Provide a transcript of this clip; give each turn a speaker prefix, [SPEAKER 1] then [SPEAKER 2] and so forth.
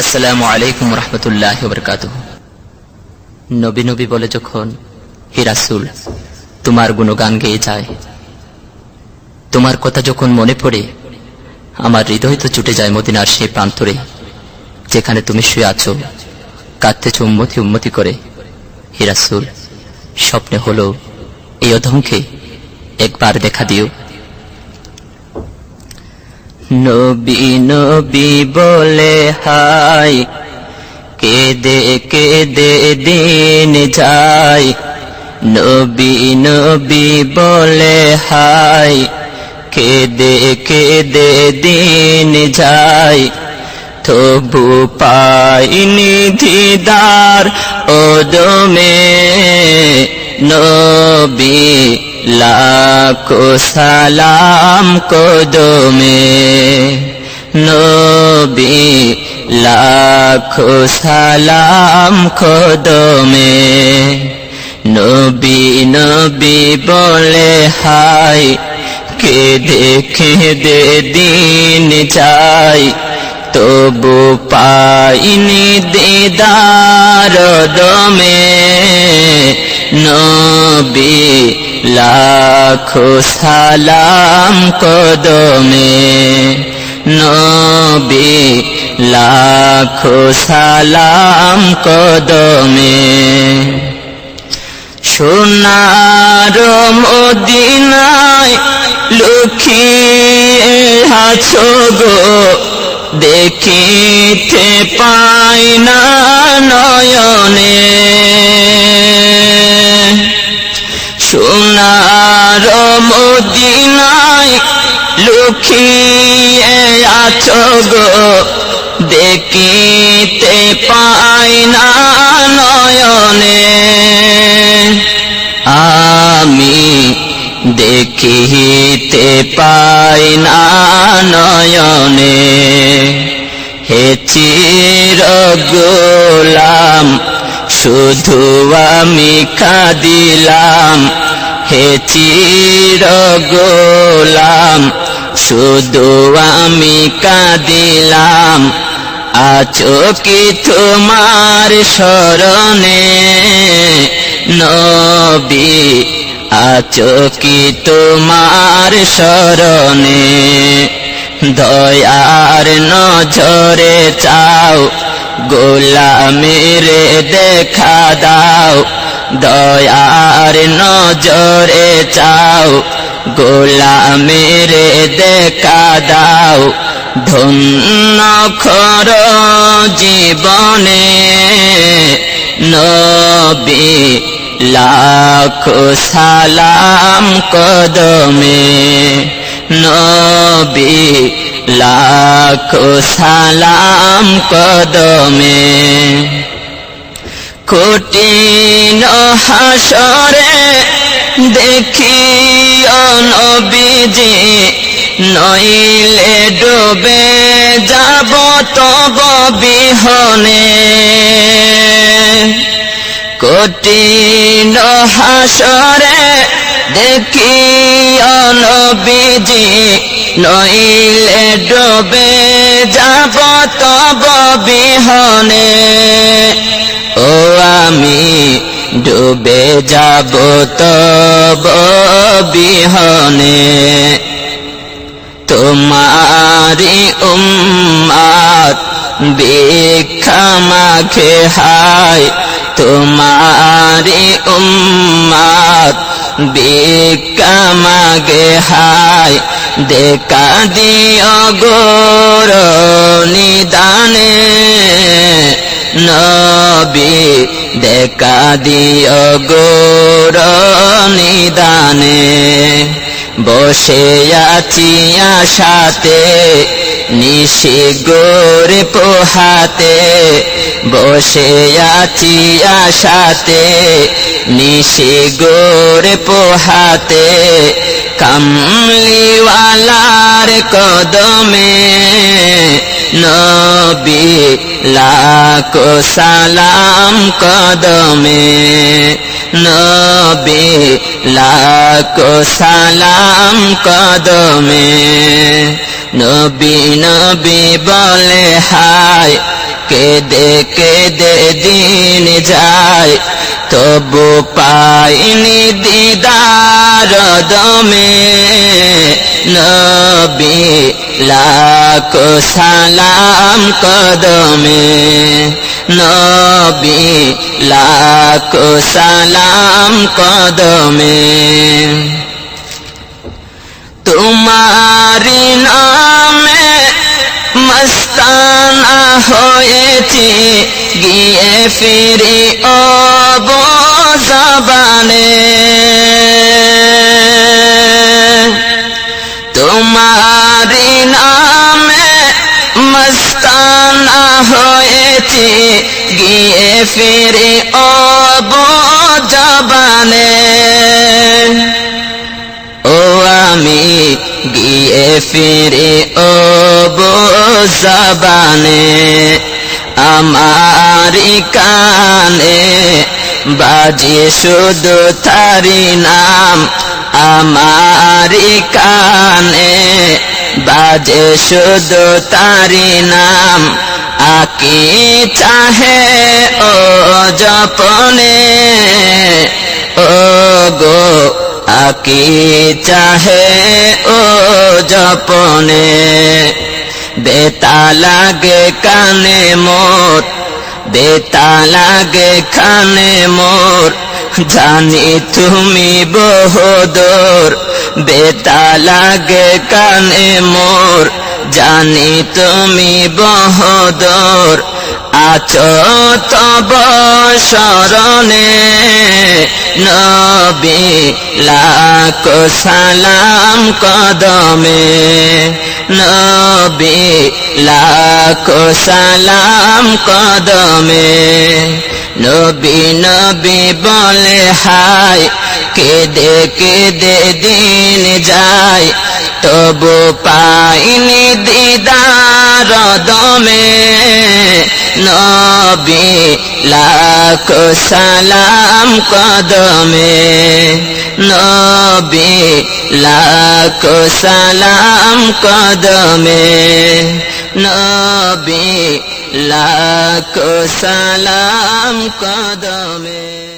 [SPEAKER 1] আসসালামু আলাইকুম রহমতুল্লাহ বরকাত নবী নবী বলে যখন, হে রাসূল, তোমার গুণগান গেয়ে যায়। তোমার কথা যখন মনে পড়ে, আমার হৃদয় তো ছুটে যায় মদিনার সেই প্রান্তরে, যেখানে তুমি শুয়ে আছো, কাঁদতেছ উন্মতি উন্মতি করে। হে রাসূল, স্বপ্নে হলো এই অধমকে একবার দেখা দিও। নবী নবী বলে, হাই। কেদে কেদে দিন যায়। নবী নবী বলে, হাই। কেদে কেদে দিন যায়। তবু পাইনি দিদার ওদমে নবী। লাখো সালাম কদমে নবী লাখো সালাম কদমে নবী নবী বলে হাই কেঁদে কেঁদে দিন যায় তবু পাইনি দিদার দমে নবী লাখো সালাম কদমে, নবী, লাখো সালাম কদমে। সোনার মদিনায় লুকিয়ে আছো গো, দেখিতে পাই না নয়নে। মদিনায় লুকিয়ে আছো গো। দেখিতে পাই না নয়নে। আমি দেখিতে পাই না নয়নে। হে গোলাম শুধু আমি কাদিলাম। হে চির গোলাম, শুধু আমি কাদিলাম। আছো কি তোমার স্মরণে? নবী, আছো কি তোমার স্মরণে? দয়ার নজরে চাও, গোলামের দেখা দাও। দয়ার নজরে চাও গোলামের দেখা দাও। ধন্য খর জীবনে নবী, লাখ সালাম কদমে। নবী, লাখ সালাম কদমে। কঠিন হাসরে দেখি নবীজি, নইলে ডুবে যাব তব বিহনে। কঠিন হাসরে দেখি নবীজি, নইলে ডুবে যাব তব বিহনে। আমি ডুবে যাব তব বিহনে। তোমারি উম্মাত ভিক্ষা মাখে হায়। তোমারি উম্মাত ভিক্ষা মাগে হায়। দেখা দিও গোর নিদানে। নবী দেখা দিও গোর নিদানে। বসে আছি আশাতে, নিশি গোরে পোহাতে। বসে আছি আশাতে, নিশি গোরে পোহাতে। কামলিওয়ালার কদমে নবী লাখ সালাম কদমে। নবী লাখ সালাম কদমে। নবী নবী বলে, হায়, কেদে কেদে দিন যায়। তবু পাইনি দিদার দমে। নবী, লাখ সালাম কদমে। নবী, লাখ সালাম কদমে। তোমারি নামে মস্তানা হয়েছে, গিয়ে ফিরে অব জবানে। তোমারি নামে মস্তানা হয়েছে, গিয়ে ফিরে অব জবানে। ও আমি গিয়ে ফিরে ও জবানে, আমার কানে বাজে শুধু তারি নাম, আমার কানে বাজে শুধু তারি নাম। আকি চাহে ও জপনে। ও গো, আকি চাহে ও জপনে। বেতা লাগে কানে মোর, বেতা লাগে কানে মোর। জানি তুমি বহুদূর, বেতা লাগে কানে মোর। জানি তুমি বহুদূর, আছো তব শরণে। নবী লাখ সালাম কদমে। নবী লাখ সালাম কদমে। নবী নবী বলে, হায়, কেদে কেদে দিন যায়, তবু পাইনি দিদার দমে। নবী লাখ সালাম কদমে। নবী লাখ সালাম কদমে। নবী লাখ সালাম কদমে